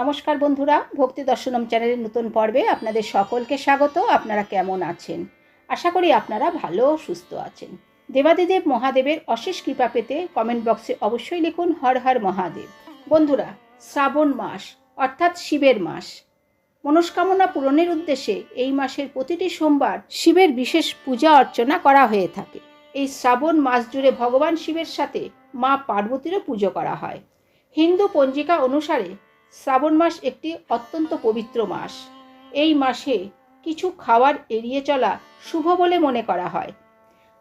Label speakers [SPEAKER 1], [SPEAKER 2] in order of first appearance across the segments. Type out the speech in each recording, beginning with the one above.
[SPEAKER 1] নমস্কার বন্ধুরা, ভক্তি দর্শনম চ্যানেলের নতুন পর্বে আপনাদের সকলকে স্বাগত। আপনারা কেমন আছেন? আশা করি আপনারা ভালো সুস্থ আছেন। দেবাদিদেব মহাদেবের অশেষ কৃপা পেতে কমেন্ট বক্সে অবশ্যই লিখুন হর হর মহাদেব। বন্ধুরা, শ্রাবণ মাস, অর্থাৎ শিবের মাস। মনস্কামনা পূরণের উদ্দেশ্যে এই মাসের প্রতিটি সোমবার শিবের বিশেষ পূজা অর্চনা করা হয়ে থাকে। এই শ্রাবণ মাস জুড়ে ভগবান শিবের সাথে মা পার্বতীরও পুজো করা হয়। হিন্দু পঞ্জিকা অনুসারে শ্রাবণ মাস একটি অত্যন্ত পবিত্র মাস। এই মাসে কিছু খাওয়ার এড়িয়ে চলা শুভ বলে মনে করা হয়।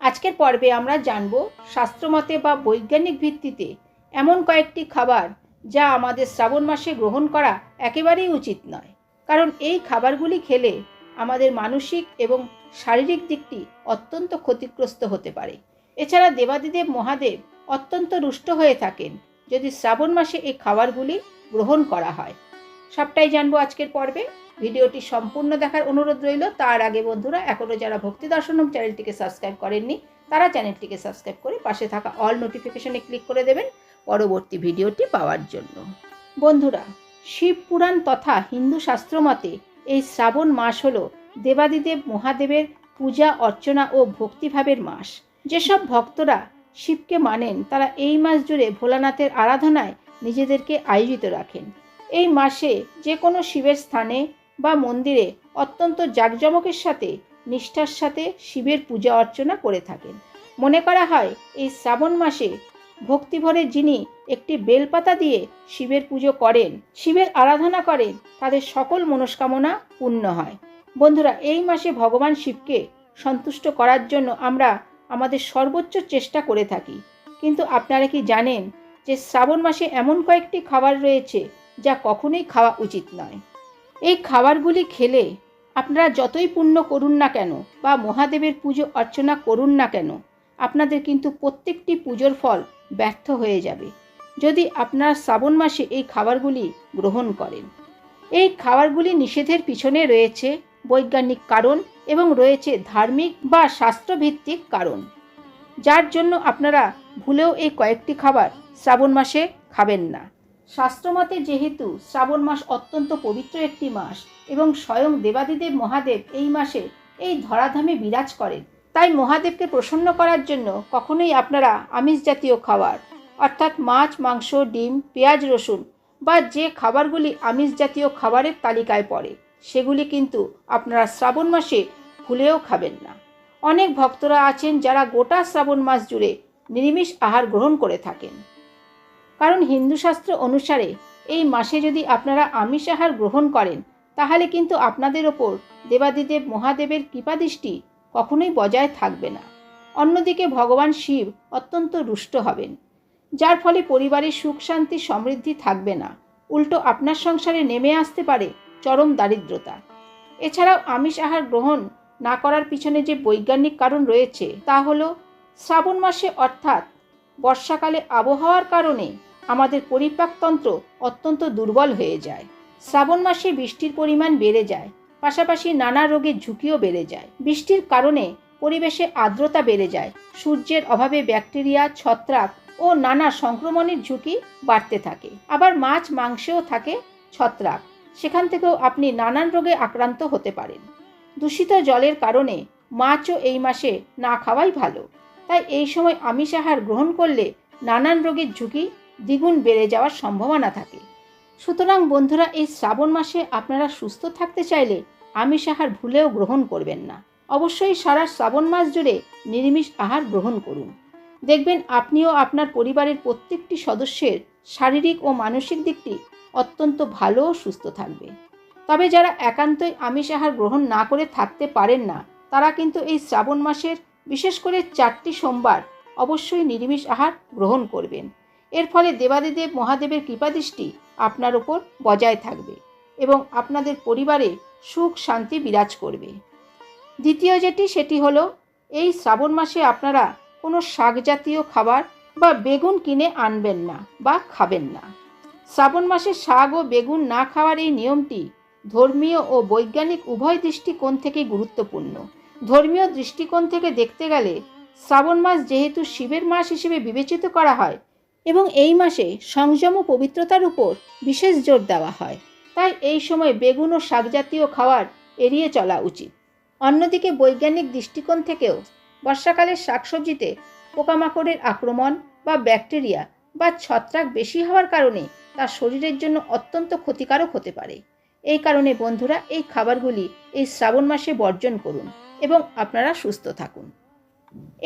[SPEAKER 1] আজকের পর্বে আমরা জানব শাস্ত্রমতে বা বৈজ্ঞানিক ভিত্তিতে এমন কয়েকটি খাবার যা আমাদের শ্রাবণ মাসে গ্রহণ করা একেবারেই উচিত নয়। কারণ এই খাবারগুলি খেলে আমাদের মানসিক এবং শারীরিক দিকটি অত্যন্ত ক্ষতিগ্রস্ত হতে পারে। এছাড়া দেবাদিদেব মহাদেব অত্যন্ত রুষ্ট হয়ে থাকেন। যদি শ্রাবণ মাসে এই খাবারগুলি গ্রহণ করা হয়। সবটাই জানব আজকের পর্বে। ভিডিওটি সম্পূর্ণ দেখার অনুরোধ রইল। তার আগে বন্ধুরা এখনও যারা ভক্তি দর্শনম চ্যানেলটিকে সাবস্ক্রাইব করেননি, তারা চ্যানেলটিকে সাবস্ক্রাইব করে পাশে থাকা অল নোটিফিকেশনে ক্লিক করে দেবেন পরবর্তী ভিডিওটি পাওয়ার জন্য। বন্ধুরা, শিব পুরাণ তথা হিন্দু শাস্ত্র মতে এই শ্রাবণ মাস হল দেবাদিদেব মহাদেবের পূজা, অর্চনা ও ভক্তিভাবের মাস। যেসব ভক্তরা শিবকে মানেন, তারা এই মাস জুড়ে ভোলানাথের আরাধনায় নিজেদেরকে আয়োজিত রাখেন। এই মাসে যে কোনো শিবের স্থানে বা মন্দিরে অত্যন্ত জাঁকজমকের সাথে, নিষ্ঠার সাথে শিবের পূজা অর্চনা করে থাকেন। মনে করা হয়, এই শ্রাবণ মাসে ভক্তিভরে যিনি একটি বেলপাতা দিয়ে শিবের পুজো করেন, শিবের আরাধনা করেন, তাদের সকল মনস্কামনা পূর্ণ হয়। বন্ধুরা, এই মাসে ভগবান শিবকে সন্তুষ্ট করার জন্য আমরা আমাদের সর্বোচ্চ চেষ্টা করে থাকি। কিন্তু আপনারা কি জানেন যে শ্রাবণ মাসে এমন কয়েকটি খাবার রয়েছে যা কখনোই খাওয়া উচিত নয়। এই খাবারগুলি খেলে আপনারা যতই পুণ্য করুন না কেন বা মহাদেবের পুজো অর্চনা করুন না কেন, আপনাদের কিন্তু প্রত্যেকটি পুজোর ফল ব্যর্থ হয়ে যাবে। যদি আপনারা শ্রাবণ মাসে এই খাবারগুলি গ্রহণ করেন। এই খাবারগুলি নিষেধের পিছনে রয়েছে বৈজ্ঞানিক কারণ এবং রয়েছে ধার্মিক বা শাস্ত্রভিত্তিক কারণ। যার জন্য আপনারা ভুলেও এই কয়েকটি খাবার শ্রাবণ মাসে খাবেন না। শাস্ত্রমতে যেহেতু শ্রাবণ মাস অত্যন্ত পবিত্র একটি মাস এবং স্বয়ং দেবাদিদেব মহাদেব এই মাসে এই ধরাধামে বিরাজ করেন, তাই মহাদেবকে প্রসন্ন করার জন্য কখনোই আপনারা আমিষ জাতীয় খাবার, অর্থাৎ মাছ, মাংস, ডিম, পেঁয়াজ, রসুন বা যে খাবারগুলি আমিষ জাতীয় খাবারের তালিকায় পড়ে, সেগুলি কিন্তু আপনারা শ্রাবণ মাসে ভুলেও খাবেন না। অনেক ভক্তরা আছেন যারা গোটা শ্রাবণ মাস জুড়ে নিরামিষ আহার গ্রহণ করে থাকেন। কারণ হিন্দু শাস্ত্র অনুসারে এই মাসে যদি আপনারা আমিষ আহার গ্রহণ করেন, তাহলে কিন্তু আপনাদের ওপর দেবাদিদেব মহাদেবের কৃপাদৃষ্টি কখনোই বজায় থাকবে না। অন্যদিকে ভগবান শিব অত্যন্ত রুষ্ট হবেন, যার ফলে পরিবারের সুখ, শান্তি, সমৃদ্ধি থাকবে না। উল্টো আপনার সংসারে নেমে আসতে পারে চরম দারিদ্রতা। এছাড়াও আমিষ আহার গ্রহণ না করার পিছনে যে বৈজ্ঞানিক কারণ রয়েছে, তা হলো শ্রাবণ মাসে অর্থাৎ বর্ষাকালে আবহাওয়ার কারণে আমাদের পরিপাকতন্ত্র অত্যন্ত দুর্বল হয়ে যায়। শ্রাবণ মাসে বৃষ্টির পরিমাণ বেড়ে যায়, পাশাপাশি নানা রোগের ঝুঁকিও বেড়ে যায়। বৃষ্টির কারণে পরিবেশে আর্দ্রতা বেড়ে যায়, সূর্যের অভাবে ব্যাকটেরিয়া, ছত্রাক ও নানা সংক্রমণের ঝুঁকি বাড়তে থাকে। আবার মাছ, মাংসেও থাকে ছত্রাক, সেখান থেকেও আপনি নানান রোগে আক্রান্ত হতে পারেন। দূষিত জলের কারণে মাছও এই মাসে না খাওয়াই ভালো। তাই এই সময় আমিষ আহার গ্রহণ করলে নানান রোগের ঝুঁকি দ্বিগুণ বেড়ে যাওয়ার সম্ভাবনা থাকে। সুতরাং বন্ধুরা, এই শ্রাবণ মাসে আপনারা সুস্থ থাকতে চাইলে আমিষ আহার ভুলেও গ্রহণ করবেন না। অবশ্যই সারা শ্রাবণ মাস জুড়ে নিরামিষ আহার গ্রহণ করুন। দেখবেন আপনিও আপনার পরিবারের প্রত্যেকটি সদস্যের শারীরিক ও মানসিক দিকটি অত্যন্ত ভালো ও সুস্থ থাকবে। তবে যারা একান্তই আমিষ আহার গ্রহণ না করে থাকতে পারেন না, তারা কিন্তু এই শ্রাবণ মাসের বিশেষ করে চারটি সোমবার অবশ্যই নিরামিষ আহার গ্রহণ করবেন। এর ফলে দেবাদিদেব মহাদেবের কৃপাদৃষ্টি আপনার ওপর বজায় থাকবে এবং আপনাদের পরিবারে সুখ শান্তি বিরাজ করবে। দ্বিতীয় যেটি, সেটি হলো এই শ্রাবণ মাসে আপনারা কোনো শাক জাতীয় খাবার বা বেগুন কিনে আনবেন না বা খাবেন না। শ্রাবণ মাসে শাক ও বেগুন না খাওয়ার এই নিয়মটি ধর্মীয় ও বৈজ্ঞানিক উভয় দৃষ্টিকোণ থেকে গুরুত্বপূর্ণ। ধর্মীয় দৃষ্টিকোণ থেকে দেখতে গেলে শ্রাবণ মাস যেহেতু শিবের মাস হিসেবে বিবেচিত করা হয় এবং এই মাসে সংযম ও পবিত্রতার উপর বিশেষ জোর দেওয়া হয়, তাই এই সময় বেগুন ও শাকজাতীয় খাবার এড়িয়ে চলা উচিত। অন্যদিকে বৈজ্ঞানিক দৃষ্টিকোণ থেকেও বর্ষাকালের শাকসবজিতে পোকামাকড়ের আক্রমণ বা ব্যাকটেরিয়া বা ছত্রাক বেশি হওয়ার কারণে তা শরীরের জন্য অত্যন্ত ক্ষতিকারক হতে পারে। এই কারণে বন্ধুরা এই খাবারগুলি এই শ্রাবণ মাসে বর্জন করুন এবং আপনারা সুস্থ থাকুন।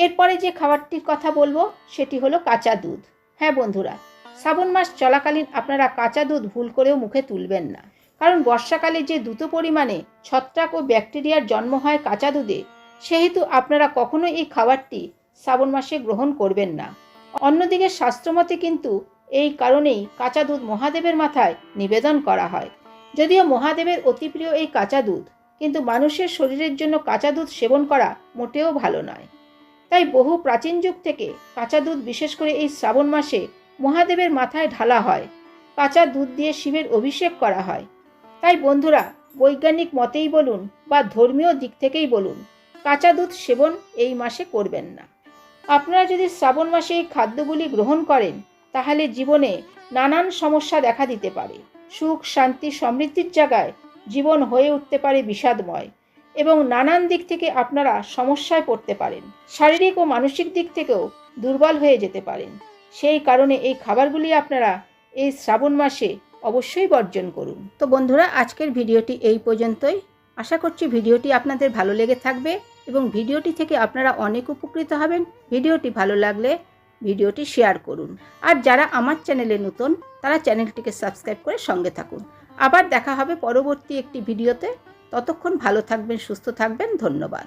[SPEAKER 1] এরপরে যে খাবারটির কথা বলব, সেটি হলো কাঁচা দুধ। হ্যাঁ বন্ধুরা, শ্রাবণ মাস চলাকালীন আপনারা কাঁচা দুধ ভুল করেও মুখে তুলবেন না। কারণ বর্ষাকালে যে দ্রুত পরিমাণে ছত্রাক ও ব্যাকটেরিয়ার জন্ম হয় কাঁচা দুধে, সেহেতু আপনারা কখনো এই খাবারটি শ্রাবণ মাসে গ্রহণ করবেন না। অন্যদিকে শাস্ত্রমতে কিন্তু এই কারণেই কাঁচা দুধ মহাদেবের মাথায় নিবেদন করা হয়। যদিও মহাদেবের অতি প্রিয় এই কাঁচা দুধ, কিন্তু মানুষের শরীরের জন্য কাঁচা দুধ সেবন করা মোটেও ভালো নয়। তাই বহু প্রাচীন যুগ থেকে কাঁচা দুধ বিশেষ করে এই শ্রাবণ মাসে মহাদেবের মাথায় ঢালা হয়, কাঁচা দুধ দিয়ে শিবের অভিষেক করা হয়। তাই বন্ধুরা, বৈজ্ঞানিক মতেই বলুন বা ধর্মীয় দিক থেকেই বলুন, কাঁচা দুধ সেবন এই মাসে করবেন না। আপনারা যদি শ্রাবণ মাসে এই খাদ্যগুলি গ্রহণ করেন, তাহলে জীবনে নানান সমস্যা দেখা দিতে পারে। সুখ, শান্তি, সমৃদ্ধির জায়গায় জীবন হয়ে উঠতে পারে বিষাদময় এবং নানান দিক থেকে আপনারা সমস্যায় পড়তে পারেন। শারীরিক ও মানসিক দিক থেকেও দুর্বল হয়ে যেতে পারেন। সেই কারণে এই খাবারগুলি আপনারা এই শ্রাবণ মাসে অবশ্যই বর্জন করুন। তো বন্ধুরা, আজকের ভিডিওটি এই পর্যন্তই। আশা করছি ভিডিওটি আপনাদের ভালো লেগে থাকবে এবং ভিডিওটি থেকে আপনারা অনেক উপকৃত হবেন। ভিডিওটি ভালো লাগলে ভিডিওটি শেয়ার করুন। আর যারা আমার চ্যানেলে নতুন তারা চ্যানেলটিকে সাবস্ক্রাইব করে সঙ্গে থাকুন। আবার দেখা হবে পরবর্তী একটি ভিডিওতে। ততক্ষণ ভালো থাকবেন, সুস্থ থাকবেন। ধন্যবাদ।